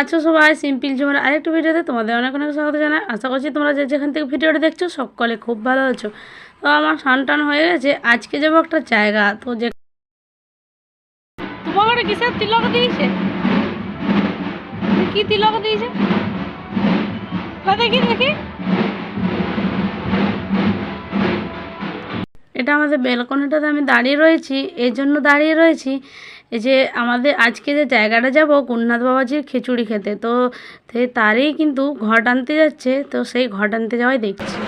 আছো সবাই, সিম্পল জীবনের আরেকটা ভিডিওতে তোমাদের অনেক অনেক স্বাগত জানাই। আশা করছি তোমরা যেখান থেকে ভিডিওটা দেখছ সকলে খুব ভালো আছো। তো আমার স্নান হয়ে গেছে, আজকে যাব একটা জায়গা, তো যে তোমাকে তিলক দিয়েছে? কি তিলক দিয়েছে? দেখি দেখি। এটা আমাদের বেলকনিটাতে আমি দাঁড়িয়ে রয়েছি এই জন্য দাঁড়িয়ে রয়েছি। এই যে আমাদের আজকে যে জায়গাটা যাব গুণনাথ বাবাজির খিচুড়ি খেতে, তো তারই কিন্তু ঘট আনতে যাচ্ছে, তো সেই ঘট আনতে যাওয়াই দেখছি।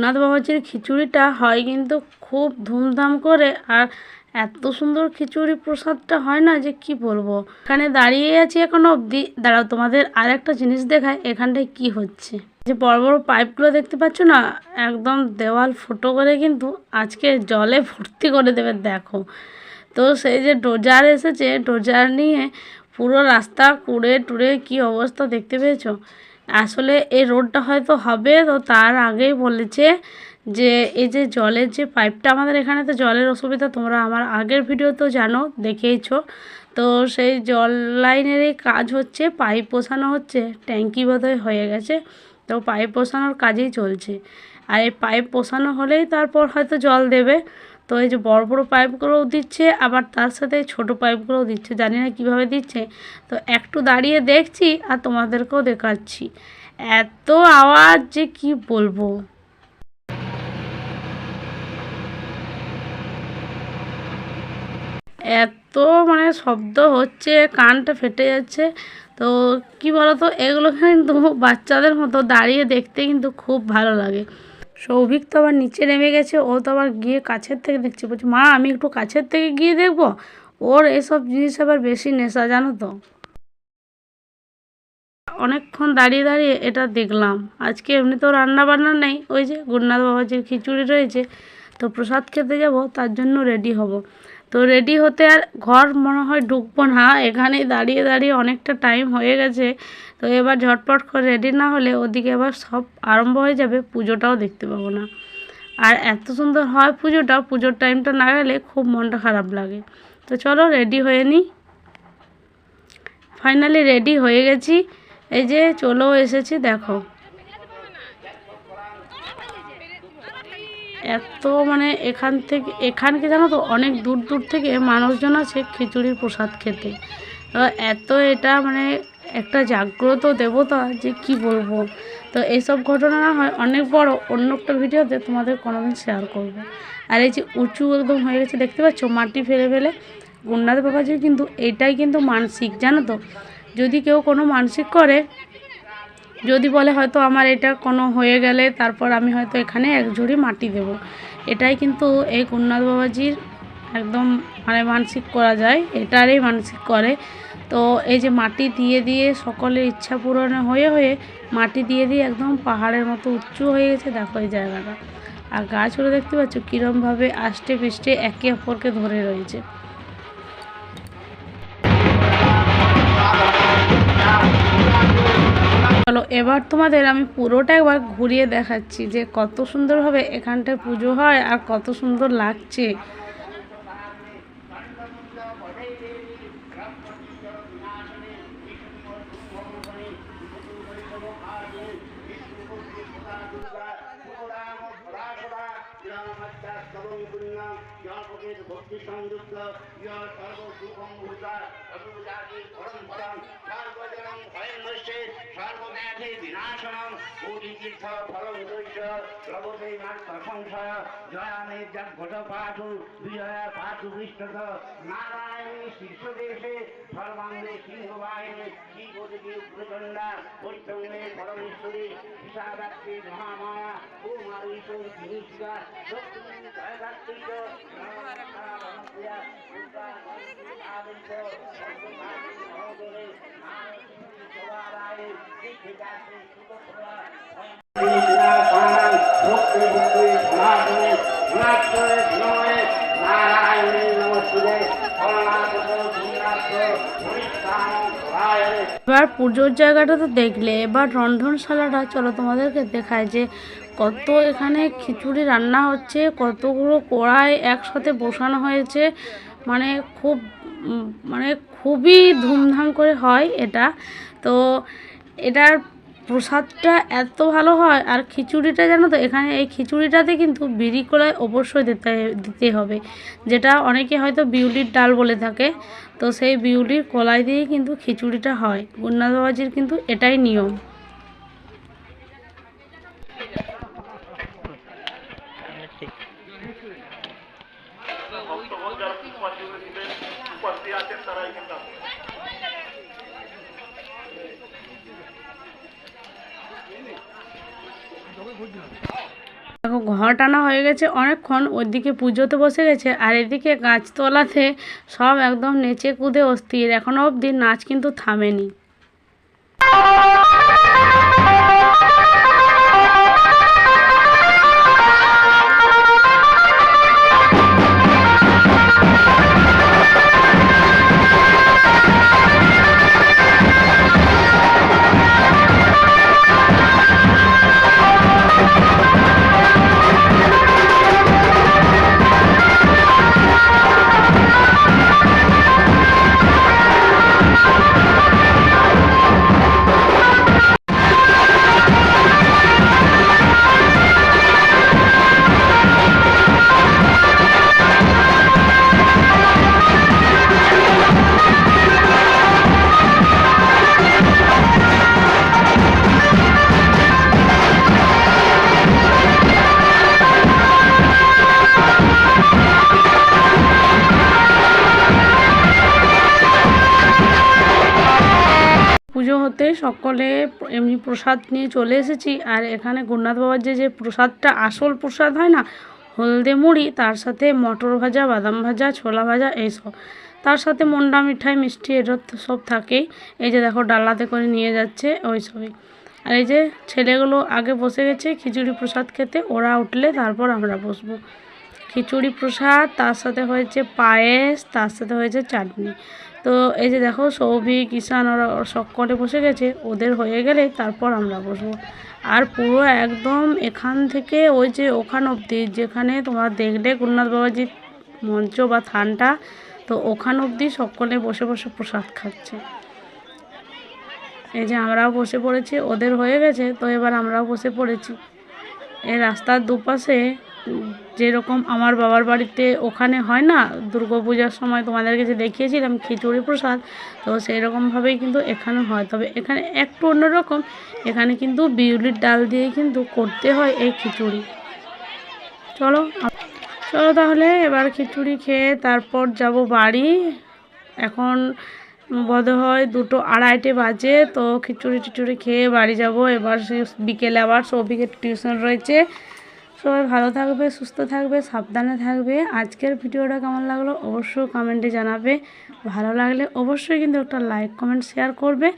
গুণনাথ বাবাজির খিচুড়িটা হয় কিন্তু খুব ধুমধাম করে আর এত সুন্দর খিচুড়ি প্রসাদটা হয় না যে কি বলব? এখানে দাঁড়িয়ে আছি এখন অবধি। দাঁড়াও, তোমাদের আর একটা জিনিস দেখায় এখানটায় কি হচ্ছে? যে বড় বড় পাইপগুলো দেখতে পাচ্ছ না, একদম দেওয়াল ফুটো করে কিন্তু আজকে জলে ভর্তি করে দেবে, দেখো। তো সেই যে ডোজার এসেছে, ডোজার নিয়ে পুরো রাস্তা কুড়ে টুড়ে কি অবস্থা দেখতে পেয়েছ? আসলে এই রোডটা হয়তো হবে, তো তার আগেই বলেছে যে, এই যে জলের যে পাইপটা আমাদের এখানে, তো জলের অসুবিধা তোমরা আমার আগের ভিডিও তো জানো, দেখেইছো। তো সেই জল লাইনেরই কাজ হচ্ছে, পাইপ বসানো হচ্ছে, ট্যাঙ্কি বোধহয় হয়ে গেছে, তো পাইপ বসানোর কাজেই চলছে। আর এই পাইপ বসানো হলেই তারপর হয়তো জল দেবে। তো এই যে বড় বড় পাইপগুলোও দিচ্ছে, আবার তার সাথে ছোট পাইপগুলোও দিচ্ছে। জানি না কীভাবে দিচ্ছে। তো একটু দাঁড়িয়ে দেখছি আর তোমাদেরকেও দেখাচ্ছি। এত আওয়াজ যে কি বলব? এত মানে শব্দ হচ্ছে, কানটা ফেটে যাচ্ছে। তো কি বলতো, এগুলো কিন্তু বাচ্চাদের মতো দাঁড়িয়ে দেখতে কিন্তু খুব ভালো লাগে। সৌভিক তো আবার নিচে নেমে গেছে, ও তো আবার গিয়ে কাছের থেকে দেখছে, বলছে, মা, আমি একটু কাছের থেকে গিয়ে দেখব? ওর এসব জিনিস আবার বেশি নেশা, জানো তো। অনেকক্ষণ দাঁড়িয়ে দাঁড়িয়ে এটা দেখলাম। আজকে এমনি তো রান্না বান্না নেই, ওই যে গুরুনাথ বাবাজির খিচুড়ি রয়েছে, তো প্রসাদ খেতে যাব, তার জন্য রেডি হব। তো রেডি হতে আর ঘর মনে হয় ঢুকবো না। এখানেই দাঁড়িয়ে দাঁড়িয়ে অনেকটা টাইম হয়ে গেছে। তো এবার ঝটপট করে রেডি না হলে ওদিকে এবার সব আরম্ভ হয়ে যাবে, পুজোটাও দেখতে পাবো না। আর এত সুন্দর হয় পুজোটা, পুজোর টাইমটা না গেলে খুব মনটা খারাপ লাগে। তো চলো রেডি হয়ে নিই ফাইনালি রেডি হয়ে গেছি। এই যে চলেও এসেছি, দেখো। এত মানে এখান থেকে, এখানকে জানো তো, অনেক দূর দূর থেকে মানুষজন আছে খিচুড়ির প্রসাদ খেতে। এত এটা মানে একটা জাগ্রত দেবতা যে কি বলব? তো এইসব ঘটনা না হয় অনেক বড়, অন্য একটা ভিডিওতে তোমাদের কোনোদিন শেয়ার করব। আর এই যে উঁচু একদম হয়ে গেছে, দেখতে পাচ্ছ? মাটি ফেলে ফেলে। গুন্ডাদ বাবাজির কিন্তু, এটাই কিন্তু মানসিক, জানো তো? যদি কেউ কোনো মানসিক করে যদি বলে হয়তো আমার এটা কোনো হয়ে গেলে তারপর আমি হয়তো এখানে এক ঝুড়ি মাটি দেব। এটাই কিন্তু এই গুণনাথ বাবাজির একদম মানে মানসিক করা যায়, এটারই মানসিক করে। তো এই যে মাটি দিয়ে দিয়ে সকলের ইচ্ছা পূরণ হয়ে হয়ে মাটি দিয়ে দিয়ে একদম পাহাড়ের মতো উঁচু হয়ে গেছে, দেখো এই জায়গাটা। আর গাছগুলো দেখতে পাচ্ছ, কীরমভাবে আষ্টে পৃষ্ঠে একে অপরকে ধরে রয়েছে। এবার তোমাদের আমি পুরোটা একবার ঘুরিয়ে দেখাচ্ছি যে কত সুন্দরভাবে এখানটায় পুজো হয় আর কত সুন্দর লাগছে। ভক্তি সংযুক্ত ইয় সর্বসুখম ভূতা অসুবিধাতি পরম্পরম সর্বজনম ভয়ের নশ্যে সর্বব্যাধি পাঠু বিজয়া পাঠু পৃষ্ঠত নারায়ণী শীর্ষদেশে সর্বাঙ্গে সিংহবাহিনী শ্রীপতি প্রচণ্ডা পরিচঙ্গে পরমেশ্বরী বিষাদাত্রী মহামায়া ও মারীশ জিনিসা দক্ষিণ জয়দাত্রী এবার পুজোর জায়গাটা তো দেখলে, এবার রন্ধনশালাটা, চলো তোমাদেরকে দেখায় যে কত এখানে খিচুড়ি রান্না হচ্ছে, কতগুলো কড়াই একসাথে বসানো হয়েছে। মানে খুব মানে খুবই ধুমধাম করে হয় এটা। তো এটার প্রসাদটা এত ভালো হয় আর খিচুড়িটা জানো তো, এখানে এই খিচুড়িটাতে কিন্তু বিড়ি কলাই অবশ্যই দিতে দিতে হবে। যেটা অনেকে হয়তো বিউলির ডাল বলে থাকে, তো সেই বিউলির কলাই দিয়েই কিন্তু খিচুড়িটা হয়। গুন্নাথ বাবাজির কিন্তু এটাই নিয়ম। দেখো, ঘর টানা হয়ে গেছে অনেকক্ষণ, ওইদিকে পুজোতে বসে গেছে, আর এদিকে গাছতলাতে সব একদম নেচে কুদে অস্থির। এখনও অবধি নাচ কিন্তু থামেনি। পুজো হতে সকলে এমনি প্রসাদ নিয়ে চলে এসেছি। আর এখানে গুরুনাথ বাবার যে যে প্রসাদটা, আসল প্রসাদ হয় না, হলদে মুড়ি, তার সাথে মটর ভাজা, বাদাম ভাজা, ছোলা ভাজা এইসব তার সাথে মন্ডা, মিঠাই, মিষ্টি এটা সব থাকেই। এই যে দেখো, ডালাতে করে নিয়ে যাচ্ছে ওই সবই। আর এই যে ছেলেগুলো আগে বসে গেছে খিচুড়ি প্রসাদ খেতে, ওরা উঠলে তারপর আমরা বসবো। খিচুড়ি প্রসাদ, তার সাথে হয়েছে পায়েস, তার সাথে হয়েছে চাটনি। তো এই যে দেখো, সৌভিক, ঈশান, ওরা সকলে বসে গেছে। ওদের হয়ে গেলে তারপর আমরা বসবো। আর পুরো একদম এখান থেকে ওই যে ওখান অবধি, যেখানে তোমরা দেখলে গুরুনাথ বাবাজির মঞ্চ বা থানটা, তো ওখান অবধি সকলে বসে বসে প্রসাদ খাচ্ছে। এই যে আমরাও বসে পড়েছি, ওদের হয়ে গেছে, তো এবার আমরাও বসে পড়েছি। এই রাস্তার দুপাশে যেরকম আমার বাবার বাড়িতে ওখানে হয় না, দুর্গা পূজার সময় তোমাদের কাছে দেখিয়েছিলাম খিচুড়ি প্রসাদ, তো সেই রকমভাবেই কিন্তু এখানে হয়। তবে এখানে একটু অন্যরকম, এখানে কিন্তু বিউলির ডাল দিয়ে কিন্তু করতে হয় এই খিচুড়ি। চলো চলো তাহলে এবার খিচুড়ি খেয়ে তারপর যাব বাড়ি। এখন বোধ হয় দুটো আড়াইটে বাজে, তো খিচুড়ি টিচুড়ি খেয়ে বাড়ি যাব। এবার বিকেলে আবার সৌভিকের টিউশন রয়েছে। সবাই ভালো থাকবে, সুস্থ থাকবে, সাবধানে থাকবে। আজকের ভিডিওটা কেমন লাগল অবশ্যই কমেন্টে জানাবে। ভালো লাগলে অবশ্যই কিন্তু একটা লাইক কমেন্ট শেয়ার করবে।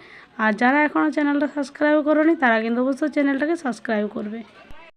আর যারা এখনও চ্যানেলটা সাবস্ক্রাইব করনি, তারা কিন্তু অবশ্যই চ্যানেলটাকে সাবস্ক্রাইব করবে।